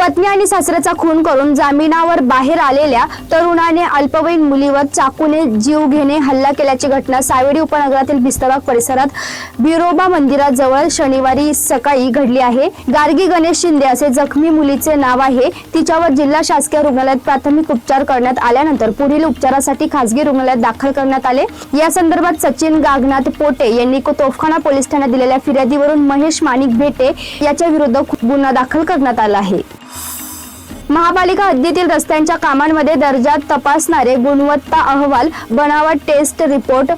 पत्नी आणि सासऱ्याचा खून करून जामिनावर बाहेर आलेल्या तरुणाने अल्पवयीन मुलीवर चाकूने जीव घेणे हल्ला केल्याची घटना सावेडी उपनगरातील भिस्तबाग परिसरात बिरोबा मंदिराजवळ शनिवारी सकाळी घडली आहे. गार्गी गणेश शिंदे असे जखमी मुलीचे नाव आहे. तिच्यावर जिल्हा शासकीय रुग्णालयात प्राथमिक उपचार करण्यात आल्यानंतर पुढील उपचारासाठी खासगी रुग्णालयात दाखल करण्यात आले. या संदर्भात सचिन गागनाथ पोटे यांनी तोफखाना पोलीस ठाण्यात दिलेल्या फिर्यादीवरून महेश माणिक भेटे याच्या विरुद्ध गुन्हा दाखल करण्यात आला आहे. महापालिका हद्दीतील रस्त्यांच्या कामांमध्ये दर्जात तपासणारे गुणवत्ता अहवाल बनावट test report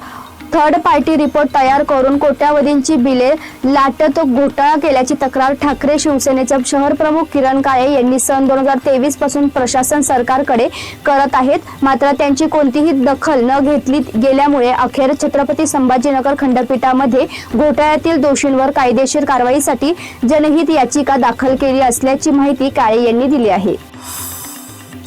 third party report तयार करून कोट्यावधींची बिले लाटत घोटाळा केल्याची तक्रार ठाकरे शिवसेनेचे शहर प्रमुख किरण काळे यांनी सन दोन हजार तेवीसपासून प्रशासन सरकारकडे करत आहेत. मात्र त्यांची कोणतीही दखल न घेतली गेल्यामुळे अखेर छत्रपती संभाजीनगर खंडपीठामध्ये घोटाळ्यातील दोषींवर कायदेशीर कारवाईसाठी जनहित याचिका दाखल केली असल्याची माहिती काळे यांनी दिली आहे.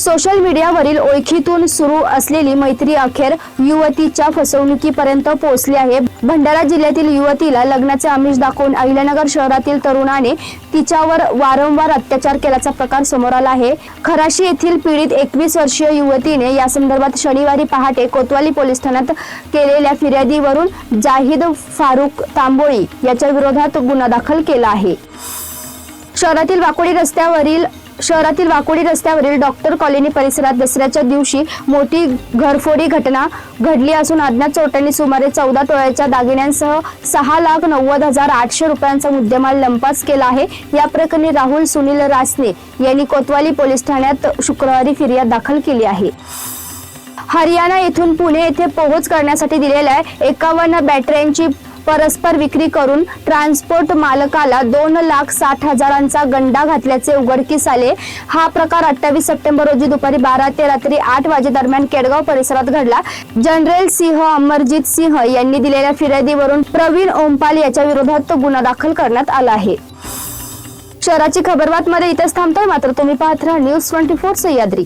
सोशल मीडियावरील ओळखीतून सुरू असलेली मैत्री अखेर युवतीच्या फसवणुकीपर्यंत पोहोचली आहे. भंडारा जिल्ह्यातील युवतीला लग्नाचे आमिष दाखवून अहिल्यानगर शहरातील तरुणाने तिच्यावर वारंवार अत्याचार केल्याचा प्रकार समोर आला आहे. खराशी येथील पीडित एकवीस वर्षीय युवतीने या संदर्भात शनिवारी पहाटे कोतवाली पोलीस ठाण्यात केलेल्या फिर्यादीवरून जाहीद फारुख तांबोळी याच्या विरोधात गुन्हा दाखल केला आहे. शहरातील वाकोडी रस्त्यावरील शहरातील वाकोडी रस्त्यावरील डॉक्टर कॉलनी परिसरात दसऱ्याच्या दिवशी मोठी घरफोडी घटना घडली असून अज्ञात चोरट्यांनी सुमारे चौदा तोळ्याच्या दागिन्यांसह सहा लाख नव्वद हजार आठशे रुपयांचा मुद्देमाल लंपास केला आहे. या प्रकरणी राहुल सुनील रासने यांनी कोतवाली पोलीस ठाण्यात शुक्रवारी फिर्याद दाखल केली आहे. हरियाणा येथून पुणे येथे पोहोच करण्यासाठी दिलेल्या एकावन्न बॅटऱ्यांची परस्पर विक्री करून ट्रान्सपोर्ट मालकाला दोन लाख साठ हजारांचा गंडा घातल्याचे उघडकीस आले. हा प्रकार अठ्ठावीस सप्टेंबर रोजी दुपारी बारा ते रात्री आठ वाजेदरम्यान केडगाव परिसरात घडला. जनरल सिंह अमरजित सिंह यांनी दिलेल्या फिर्यादीवरून प्रवीण ओमपाल याच्या विरोधात गुन्हा दाखल करण्यात आला आहे. शहराची खबरबात मध्ये इथेच थांबतोय. मात्र तुम्ही पाहत राहा न्यूज ट्वेंटी फोर सह्याद्री